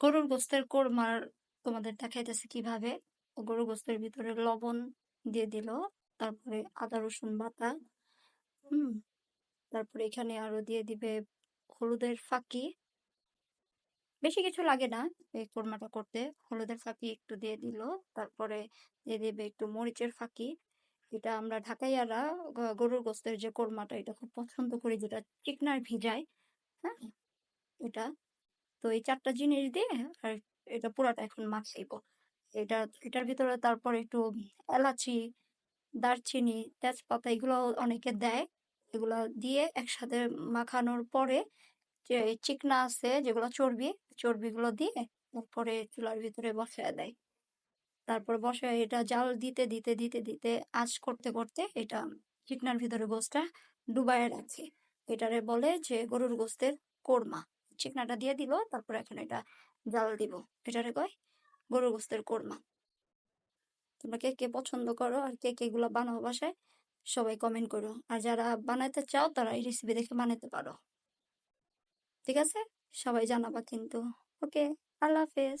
গোস্তের কোরমার তোমাদের দেখাইতেছে কীভাবে? গরু গোস্তের ভিতরে লবণ দিয়ে দিল, তারপরে আদা, রসুন বাটা, হুম, তারপরে এখানে আরও দিয়ে দিবে হলুদের ফাঁকি। বেশি কিছু লাগে না এই কোরমাটা করতে। হলুদের ফাঁকি একটু দিয়ে দিল, তারপরে দিয়ে দিবে একটু মরিচের ফাঁকি। এটা আমরা ঢাকাইয়ারা গরুর গোস্তের যে কোরমাটা, এটা খুব পছন্দ করি, যেটা চিকনার ভিজায় হ্যাঁ এটা। তো এই চারটা জিনিস দিয়ে আর এটা পুরাটা এখন মাখাইবো এটা, এটার ভিতরে তারপর একটু এলাচি, দারচিনি, তেজপাতা এগুলো অনেকে দেয়। এগুলো দিয়ে একসাথে মাখানোর পরে যে চিকনা আছে যেগুলো চর্বি, চর্বিগুলো দিয়ে তারপরে চুলার ভিতরে বসায় দেয়। তারপর বসায় এটা জাল দিতে দিতে দিতে দিতে আঁচ করতে করতে এটা চিকনার ভিতরে গোস্তটা ডুবায় রাখে। এটারে বলে যে গরুর গোস্তের কোরমা। চিকনাটা দিয়ে দিব তারপর এখন এটা জাল দিব। এটারে কয়? গরুর গোস্তের কোরমা। তোমরা কে কে পছন্দ করো আর কে কে এগুলো বানাও বাসায়, সবাই কমেন্ট করো। আর যারা বানাইতে চাও, তারা এই রেসিপি দেখে বানাতে পারো। ঠিক আছে? সবাই জানাবা কিন্তু। ওকে, আল্লাহ হাফেজ।